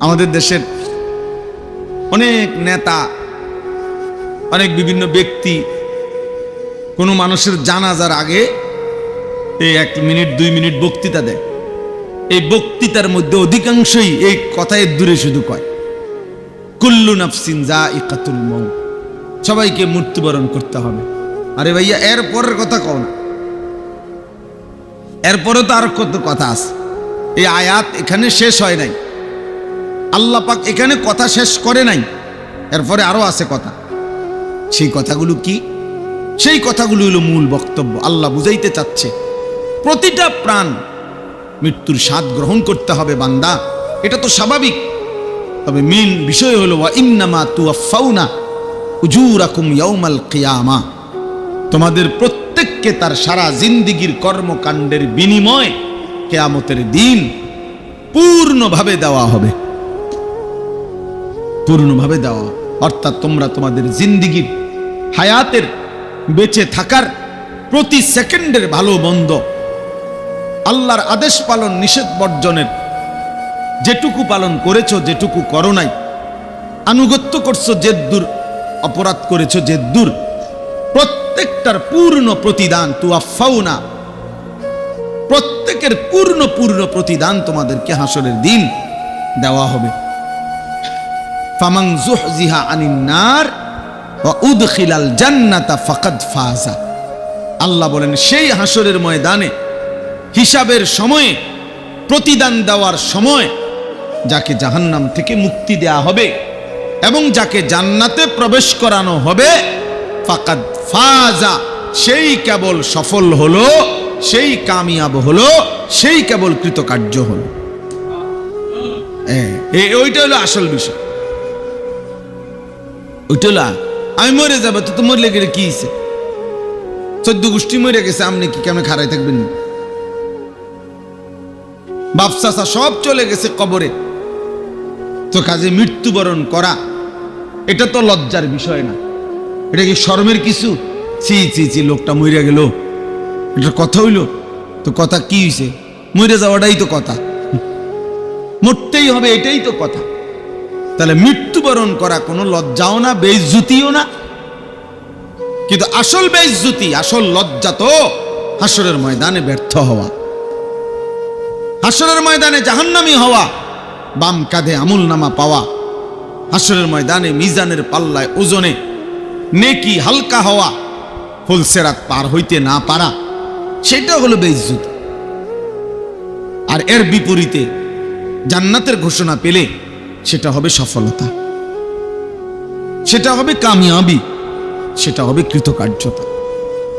আমাদের দেশের অনেক নেতা, অনেক বিভিন্ন ব্যক্তি, কোনো মানুষের জানাজার আগে এই এক মিনিট, দুই মিনিট বক্তৃতা দেয়। এই বক্তৃতার মধ্যে অধিকাংশই এই কথায় দূরে শুধু কয়, কুল্লু নাফসিন যা ইকাতুল মৌ সবাইকে মৃত্যুবরণ করতে হবে। আরে ভাইয়া, এর পরের কথা কও না। এরপরে তো আর কত কথা আছে। এই আয়াত এখানে শেষ হয় নাই। আল্লাহ পাক এখানে কথা শেষ করে নাই। এরপরে আরও আছে কথা। সেই কথাগুলো কি? সেই কথাগুলো হলো মূল বক্তব্য। আল্লাহ বুঝাইতে চাচ্ছে, প্রতিটা প্রাণ মৃত্যুর স্বাদ গ্রহণ করতে হবে বান্দা। এটা তো স্বাভাবিক। তবে মেন বিষয় হলো, ওয়া ইন্নামা তুয়াফাউনা উজুরাকুম ইয়াউমাল কিয়ামা। তোমাদের প্রত্যেককে তার সারা জিন্দিগির কর্মকাণ্ডের বিনিময় কেয়ামতের দিন পূর্ণভাবে দেওয়া হবে। পূর্ণভাবে দেওয়া। অর্থাৎ তোমরা তোমাদের জিন্দিগির হায়াতের বেঁচে থাকার প্রতি সেকেন্ডের ভালো মন্দ আল্লাহর আদেশ পালন, নিষেধ বর্জনের যেটুকু পালন করেছ, যেটুকু করো নাই, আনুগত্য করছ জেদ্দুর অপরাধ করেছ জেদ্দুর প্রত্যেকটার পূর্ণ প্রতিদান তুয়াফাউনা প্রত্যেকের পূর্ণ পূর্ণ প্রতিদান তোমাদেরকে হাসরের দিন দেওয়া হবে ফামাং জুহজিহা আনিন নার ওয়া উদখিলাল জান্নাতা ফাকাদ ফাজা। আল্লাহ বলেন, সেই হাসরের ময়দানে হিসাবের সময়ে, প্রতিদান দেওয়ার সময় যাকে জাহান্নাম থেকে মুক্তি দেয়া হবে এবং যাকে জান্নাতে প্রবেশ করানো হবে, ফাকাদ ফাজা। সেই কেবল সফল হলো, সেই কামিয়াব হলো, সেই কেবল কৃতকার্য হলো। ওইটা হলো আসল বিষয়। আমি মরে যাব, তো তো মরলে গেলে কি হয়েছে চোদ্দ গোষ্ঠী মরে গেছে, আপনি কি কেমন খারাই থাকবেন? না বাপসাসা সব চলে গেছে কবরে। তো কাজে মৃত্যুবরণ করা, এটা তো লজ্জার বিষয় না। এটা কি শর্মের কিছু? চি চি চি লোকটা মরে গেল। এটা কথা হইল, তো কথা কি হয়েছে মরে যাওয়াটাই তো কথা। মরতেই হবে, এটাই তো কথা। তাহলে মৃত্যুবরণ করা কোনো লজ্জাও না, বেইজ্জুতিও না। কিন্তু আসল বেইজ্জুতি, আসল লজ্জা তো হাসরের ময়দানে ব্যর্থ হওয়া। হাসরের ময়দানে জাহান্নামি হওয়া, বাম কাঁধে আমুল নামা পাওয়া। হাসরের ময়দানে মিজানের পাল্লায় ওজনে নেকি হালকা হওয়া ফুলসেরাত পার হইতে না পারা, সেটা হলো বেইজ্জত। আর এর বিপরীতে জান্নাতের ঘোষণা পেলে সেটা হবে সফলতা। সেটা হবে কামিয়াবি। সেটা হবে কৃতকার্যতা।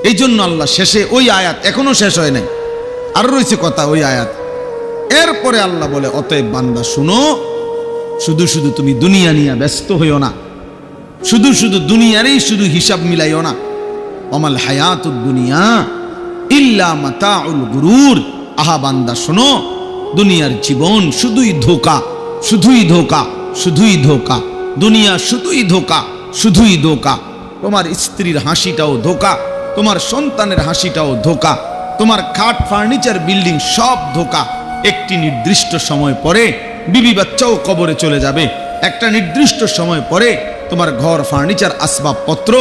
এই জন্য আল্লাহ শেষে ওই আয়াত এখনও শেষ হয় নাই। আরও রয়েছে কথা ওই আয়াত। এরপরে আল্লাহ বলে, অতএব বান্দা, শুনো, শুধু শুধু তুমি দুনিয়া নিয়ে ব্যস্ত হইও না। শুধু শুধু দুনিয়ারই শুধু হিসাব মিলাইও না। অমাল হায়াত দুনিয়া ইল্লা মাতাউল গুরুর। আহা বান্দা, শোনো, দুনিয়ার জীবন শুধুই ধোকা। শুধুই ধোকা শুধুই ধোকা। দুনিয়া শুধুই ধোকা শুধুই ধোকা। তোমার স্ত্রীর হাসিটাও ধোকা, তোমার সন্তানের হাসিটাও ধোকা, তোমার খাট ফার্নিচার, বিল্ডিং সব ধোকা। একটি নির্দিষ্ট সময় পরে বিবি বাচ্চাও কবরে চলে যাবে। একটা নির্দিষ্ট সময় পরে তোমার ঘর, ফার্নিচার, আসবাবপত্র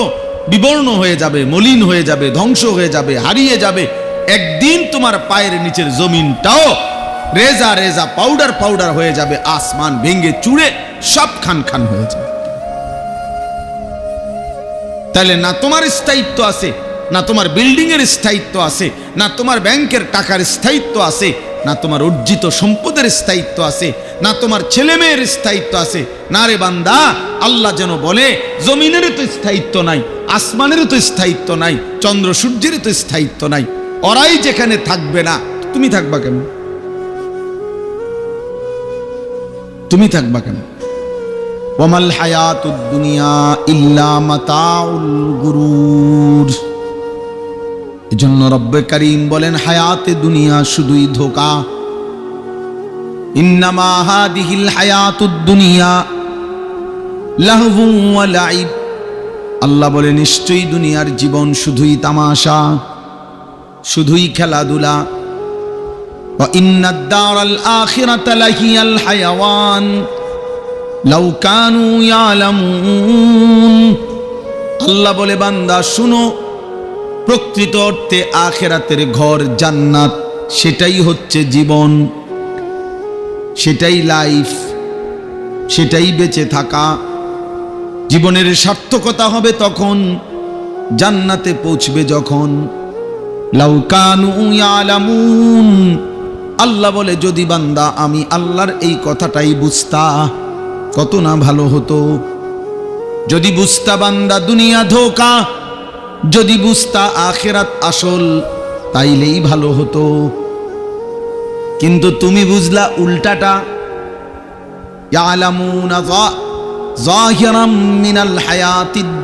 বিবর্ণ হয়ে যাবে, মলিন হয়ে যাবে, ধ্বংস হয়ে যাবে, হারিয়ে যাবে। একদিন তোমার পায়ের নিচের জমিনটাও রেজা রেজা পাউডার পাউডার হয়ে যাবে, আসমান ভেঙে চুড়ে সব খান খান হয়ে যাবে। তাহলে না তোমার স্থায়িত্ব আছে, না তোমার বিল্ডিং এর স্থায়িত্ব আছে, না তোমার ব্যাংকের টাকার স্থায়িত্ব আছে, না তোমার অর্জিত সম্পদের স্থায়িত্ব আছে, না তোমার ছেলে মেয়ের স্থায়িত্ব আছে। না রে বান্দা, আল্লাহ যেন বলে, জমিনেরও তো স্থায়িত্ব নাই, আসমানেরও তো স্থায়িত্ব নাই, চন্দ্র সূর্যেরও তো স্থায়িত্ব নাই, ওরাই যেখানে থাকবে না, তুমি থাকবা কেন তুমি থাকবা কেন? ওমাল হায়াতুদ দুনিয়া ইল্লা মাতাউল গুরুর। এজন্য রব্বে করিম বলেন, হায়াতে দুনিয়া শুধুই ধোকা। ইন্নামা হাদিহিল হায়াতুদ দুনিয়া লাহবু ওয়া লাইব। আল্লাহ বলে, নিশ্চয়ই দুনিয়ার জীবন শুধুই তামাশা, শুধুই খেলাধুলা আল্লাহ বলে, বান্দা, শুনো, প্রকৃত অর্থে আখেরাতের ঘর জান্নাত, সেটাই হচ্ছে জীবন, সেটাই লাইফ, সেটাই বেঁচে থাকা। জীবনের সার্থকতা হবে তখন, জান্নাতে পৌঁছবে যখন। লাউকানু ইয়ালামুন। আল্লাহ বলে, যদি বান্দা আমি আল্লাহর এই কথাটাই বুঝতা, কত না ভালো হতো। যদি বুঝতা বান্দা দুনিয়া ধোকা, যদি বুঝতা আখেরাত আসল, তাইলেই ভালো হতো। কিন্তু তুমি বুঝলা উল্টাটা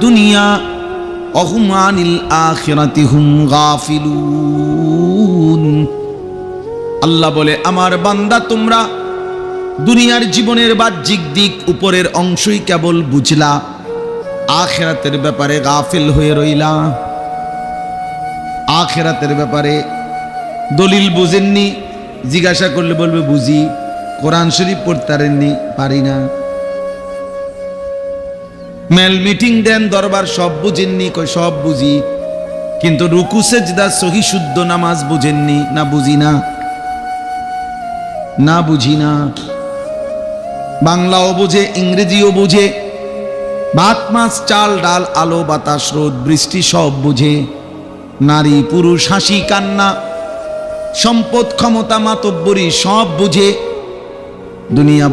দুনিয়া, অহুম আনিল আখিরাতি হুম গাফিলুন। আল্লাহ বলে, আমার বান্দা, তোমরা দুনিয়ার জীবনের বাহ্যিক দিক উপরের অংশই কেবল বুঝলা, আখেরাতের ব্যাপারে গাফিল হয়ে রইলা। আখেরাতের ব্যাপারে দলিল বুঝেননি, জিজ্ঞাসা করলে বলবে, বুঝি, কোরআন শরীফ পড়তে পারি না। মেল মিটিং দেন, দরবার সব বুঝেননি কই সব বুঝি। কিন্তু রুকু, সেজদা সহি শুদ্ধ নামাজ বুঝেননি, না বুঝি না। না বুঝি না। বাংলাও বুঝে, ইংরেজিও বুঝে। ভাত, মাছ, চাল, ডাল, আলো, বাতাস, রোদ, বৃষ্টি সব বুঝে। নারী, পুরুষ, হাসি, কান্না, সম্পদ, ক্ষমতা, মাতব্বরী সব বুঝে। দুনিয়া